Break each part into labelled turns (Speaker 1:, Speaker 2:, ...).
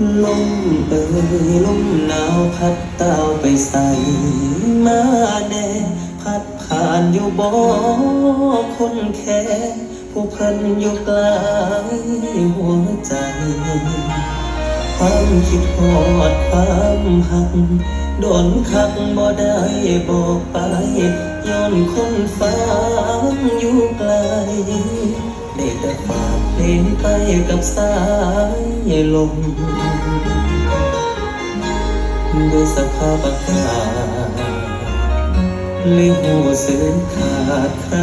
Speaker 1: ลมหนาวพัดเต้าไปใส่มาแน่พัดผ่านอยู่บ่คนแค่ผู้เพิ่นอยู่ไกลหัวใจ ความคิดฮอดความหักโดนคักบ่ได้บอกไปย้อนคนฟัง ไปกับสายลมด้วยสภาพอากาศเลยหูสึกขาดใคร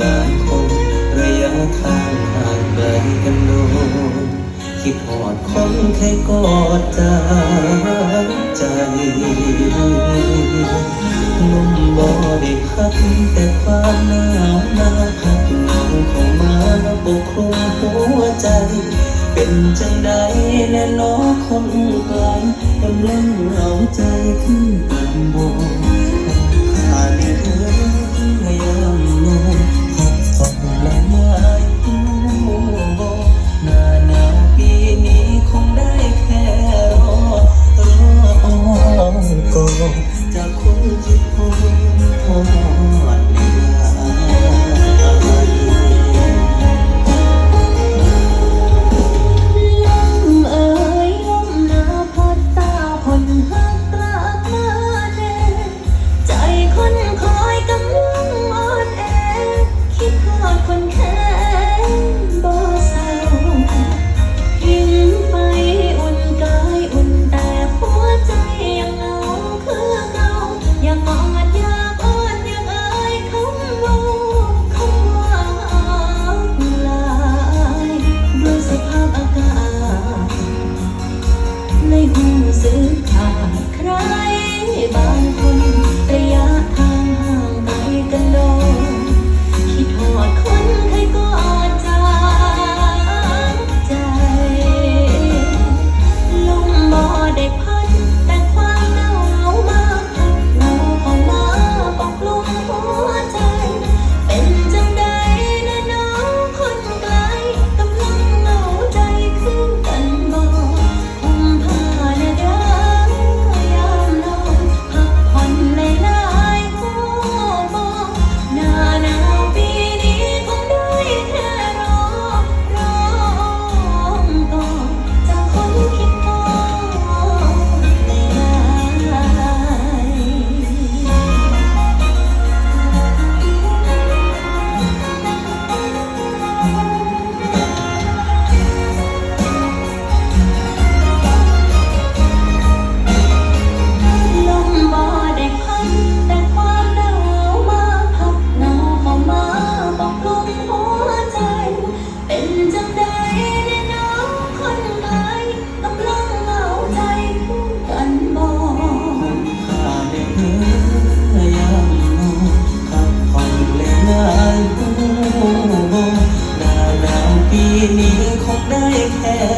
Speaker 1: บางคนระยะทางห่างไกลกันโนนคิดหอดคนแค่กอดจากใจลมบ่ได้พัดแต่ความหนาวมาพัดเงาข้ามาปกคลุม จ เป็นจังใดแน่นอคนกลกำลังเหงาใจขึ้นบนบกขาดเธอพยายามนอนขอบขอบละไม้บกหน้าหนาวปีนี้คงได้แค่รอรออ้อก่อน
Speaker 2: ครั้ง
Speaker 1: นี้คงได้แค่